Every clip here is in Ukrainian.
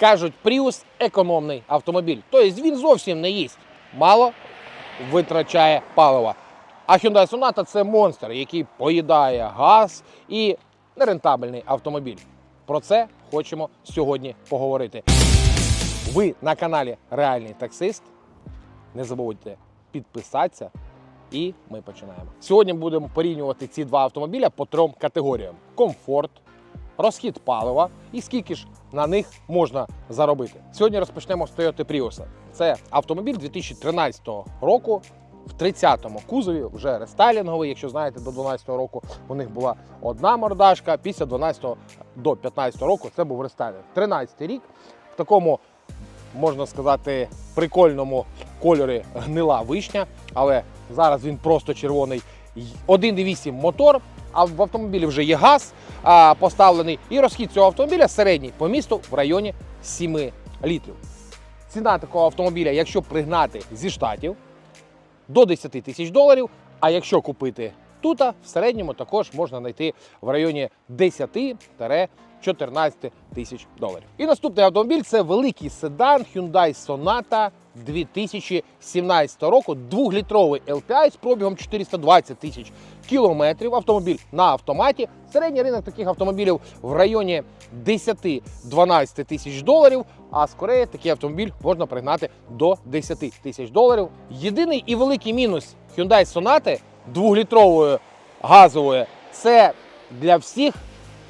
Кажуть, Prius економний автомобіль. Тобто він зовсім не їсть. Мало витрачає палива. А Hyundai Sonata це монстр, який поїдає газ і нерентабельний автомобіль. Про це хочемо сьогодні поговорити. Ви на каналі Реальний таксист. Не забудьте підписатися. І ми починаємо. Сьогодні будемо порівнювати ці два автомобіля по трьом категоріям: комфорт, розхід палива і скільки ж на них можна заробити. Сьогодні розпочнемо з Toyota Prius. Це автомобіль 2013 року. В 30-му кузові вже рестайлінговий. Якщо знаєте, до 12-го року у них була одна мордашка. Після 12-го до 15-го року це був рестайлінг. 13-й рік в такому можна сказати, прикольному кольорі гнила вишня, але зараз він просто червоний. Й- 1,8 мотор, а в автомобілі вже є газ а, поставлений. І розхід цього автомобіля середній по місту в районі 7 літрів. Ціна такого автомобіля, якщо пригнати зі штатів, до 10 тисяч доларів. А якщо купити тут, в середньому також можна знайти в районі 10-14 тисяч доларів. І наступний автомобіль це великий седан Hyundai Sonata 2017 року. Двохлітровий LPI з пробігом 420 тисяч кілометрів. Автомобіль на автоматі. Середній ринок таких автомобілів в районі 10-12 тисяч доларів. А з Кореї такий автомобіль можна пригнати до 10 тисяч доларів. Єдиний і великий мінус Hyundai Sonata двохлітрової газової це для всіх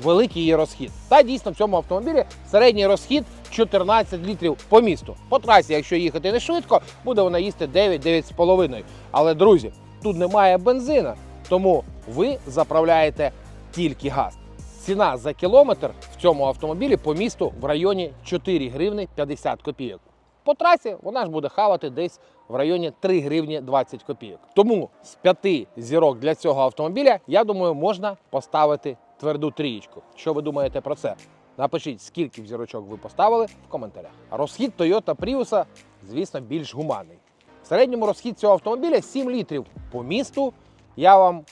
великий її розхід. Та дійсно в цьому автомобілі середній розхід 14 літрів по місту. По трасі, якщо їхати не швидко, буде вона їсти 9-9,5. Але друзі, тут немає бензина, тому ви заправляєте тільки газ. Ціна за кілометр в цьому автомобілі по місту в районі 4 гривни 50 копійок. По трасі вона ж буде хавати десь в районі 3 гривні 20 копійок. Тому з п'яти зірок для цього автомобіля, я думаю, можна поставити тверду трієчку. Що ви думаєте про це? Напишіть, скільки б зірочок ви поставили в коментарях. Розхід Toyota Prius, звісно, більш гуманний. В середньому розхід цього автомобіля 7 літрів по місту. Я вам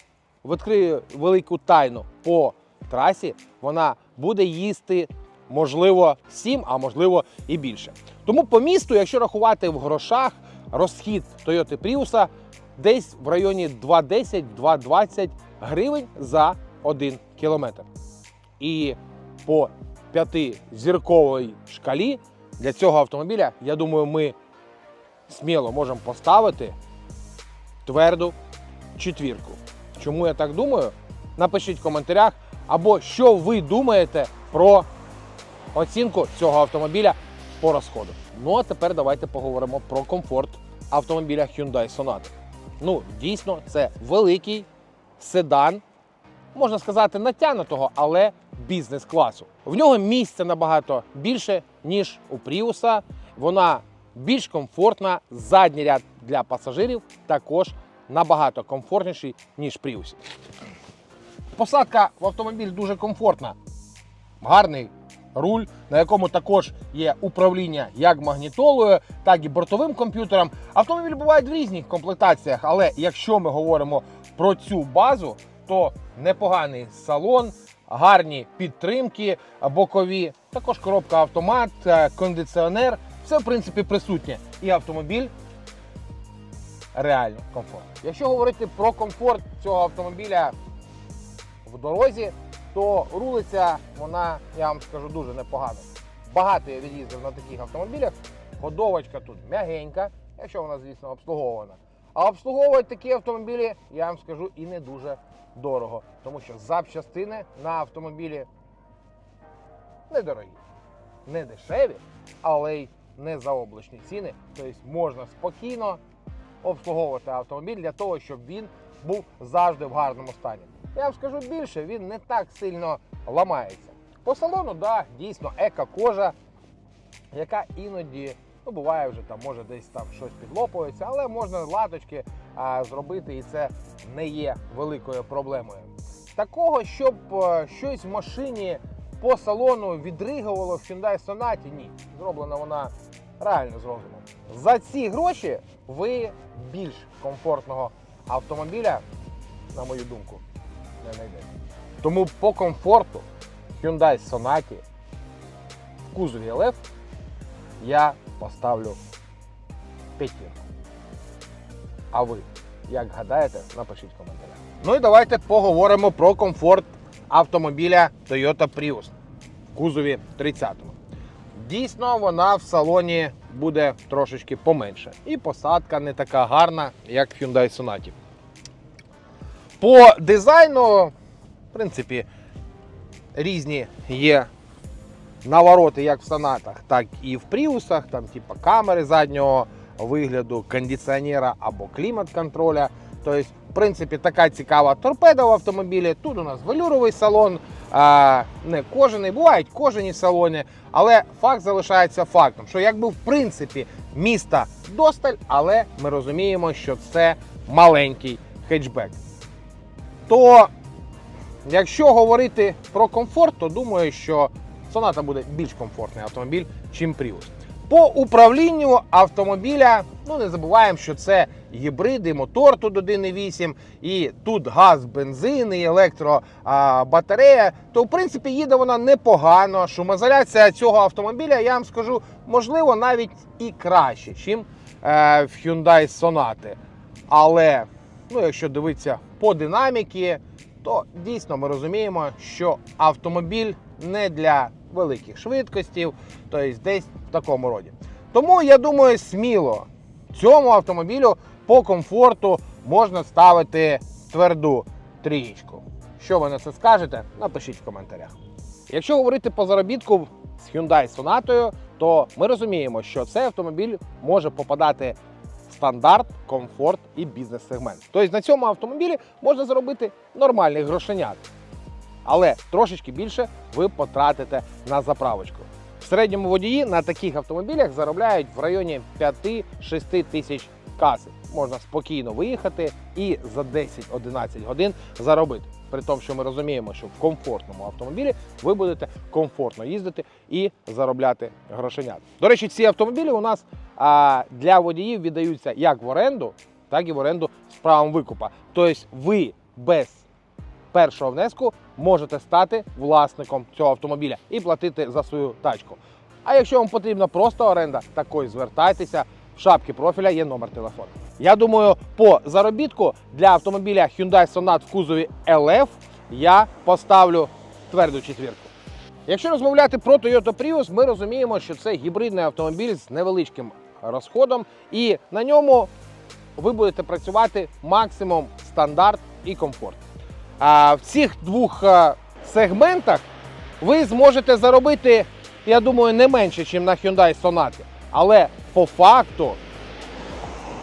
відкрию велику тайну по трасі. Вона буде їсти можливо 7, а можливо і більше. Тому по місту, якщо рахувати в грошах, розхід Toyota Prius десь в районі 2,10-2,20 гривень за 1 кілометр. І по п'ятизірковій шкалі для цього автомобіля, я думаю, ми сміло можемо поставити тверду четвірку. Чому я так думаю? Напишіть в коментарях, або що ви думаєте про оцінку цього автомобіля по розходу. Ну а тепер давайте поговоримо про комфорт автомобіля Hyundai Sonata. Ну, дійсно, це великий седан, можна сказати, натягнутого, але бізнес-класу. В нього місця набагато більше, ніж у Пріуса. Вона більш комфортна. Задній ряд для пасажирів також набагато комфортніший, ніж Пріусі. Посадка в автомобіль дуже комфортна. Гарний руль, на якому також є управління як магнітолою, так і бортовим комп'ютером. Автомобілі бувають в різних комплектаціях, але якщо ми говоримо про цю базу, то непоганий салон, гарні підтримки бокові, також коробка автомат, е, кондиціонер. Все в принципі присутнє. І автомобіль реально комфортний. Якщо говорити про комфорт цього автомобіля в дорозі, то рулиться вона, я вам скажу, дуже непогано. Багато я від'їздив на таких автомобілях. Ходовочка тут м'ягенька, якщо вона, звісно, обслуговувана. А обслуговують такі автомобілі, я вам скажу, і не дуже дорого. Тому що запчастини на автомобілі недорогі, не дешеві, але й не заоблачні ціни. Тобто можна спокійно обслуговувати автомобіль для того, щоб він був завжди в гарному стані. Я вам скажу більше, він не так сильно ламається. По салону, да, дійсно, еко-кожа, яка іноді ну, буває вже там, може десь там щось підлопується, але можна латочки а, зробити, і це не є великою проблемою. Такого, щоб е, щось в машині по салону відригувало в Hyundai Sonata, ні. Зроблена вона реально зроблена. За ці гроші ви більш комфортного автомобіля, на мою думку, не знайдете. Тому по комфорту Hyundai Sonata в кузові LF я поставлю п'ятірку. А ви, як гадаєте, напишіть в коментарях. Ну і давайте поговоримо про комфорт автомобіля Toyota Prius в кузові 30 Дійсно, вона в салоні буде трошечки поменше. І посадка не така гарна, як в Hyundai Sonata. По дизайну, в принципі, різні є навороти як в сонатах, так і в пріусах, там типу камери заднього вигляду, кондиціонера або клімат-контроля. Тобто, в принципі, така цікава торпеда в автомобілі. Тут у нас велюровий салон, а, не кожаний, бувають кожані салони, але факт залишається фактом, що якби в принципі міста досталь, але ми розуміємо, що це маленький хетчбек. То Якщо говорити про комфорт, то думаю, що Sonata буде більш комфортний автомобіль, чим Prius. По управлінню автомобіля, ну не забуваємо, що це гібриди, мотор тут 1.8, і тут газ, бензин, і електробатарея. То в принципі їде вона непогано. Шумоізоляція цього автомобіля, я вам скажу, можливо, навіть і краще, ніж е, в Hyundai Sonata. Але ну, якщо дивитися по динаміки, то дійсно ми розуміємо, що автомобіль не для великих швидкостей, тобто десь в такому роді. Тому я думаю, сміло цьому автомобілю по комфорту можна ставити тверду трієчку. Що ви на це скажете? Напишіть в коментарях. Якщо говорити по заробітку з Hyundai Sonata, то ми розуміємо, що цей автомобіль може попадати стандарт, комфорт і бізнес-сегмент. Тобто на цьому автомобілі можна заробити нормальних грошенят. Але трошечки більше ви потратите на заправочку. В середньому водії на таких автомобілях заробляють в районі 5-6 тисяч каси. Можна спокійно виїхати і за 10-11 годин заробити. При тому, що ми розуміємо, що в комфортному автомобілі ви будете комфортно їздити і заробляти грошенят. До речі, ці автомобілі у нас а, для водіїв віддаються як в оренду, так і в оренду з правом викупа. Тобто ви без першого внеску можете стати власником цього автомобіля і платити за свою тачку. А якщо вам потрібна просто оренда, також звертайтеся. В шапці профіля є номер телефону. Я думаю, по заробітку для автомобіля Hyundai Sonata в кузові LF я поставлю тверду четвірку. Якщо розмовляти про Toyota Prius, ми розуміємо, що це гібридний автомобіль з невеличким розходом, і на ньому ви будете працювати максимум стандарт і комфорт. А в цих двох е, сегментах ви зможете заробити, я думаю, не менше, ніж на Hyundai Sonata. Але по факту,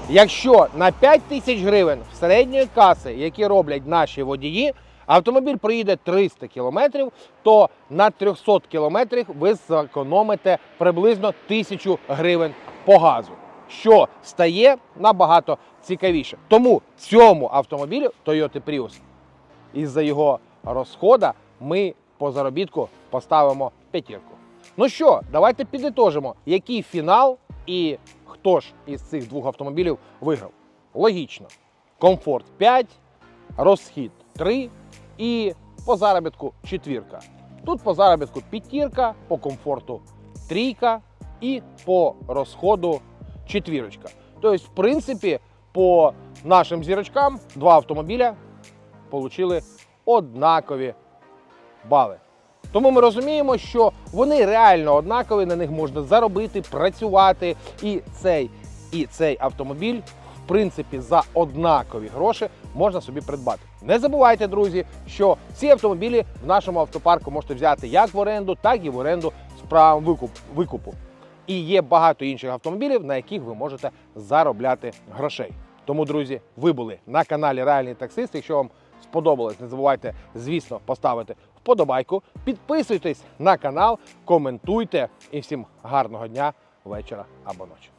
якщо на 5 тисяч гривень в середньої каси, які роблять наші водії, автомобіль проїде 300 кілометрів, то на 300 кілометрах ви зекономите приблизно 1000 гривень по газу, що стає набагато цікавіше. Тому цьому автомобілю Toyota Prius із-за його розхода ми по заробітку поставимо п'ятірку. Ну що, давайте підітожимо, який фінал і хто ж із цих двох автомобілів виграв. Логічно. Комфорт 5, розхід 3 і по заробітку четвірка. Тут по заробітку п'ятірка, по комфорту трійка і по розходу четвірочка. Тобто, в принципі, по нашим зірочкам два автомобіля отримали однакові бали. Тому ми розуміємо, що вони реально однакові, на них можна заробити, працювати. І цей, і цей автомобіль, в принципі, за однакові гроші можна собі придбати. Не забувайте, друзі, що ці автомобілі в нашому автопарку можете взяти як в оренду, так і в оренду з правом викуп- викупу. І є багато інших автомобілів, на яких ви можете заробляти грошей. Тому, друзі, ви були на каналі Реальний таксист. Якщо вам сподобалось, не забувайте, звісно, поставити вподобайку, підписуйтесь на канал, коментуйте і всім гарного дня, вечора або ночі.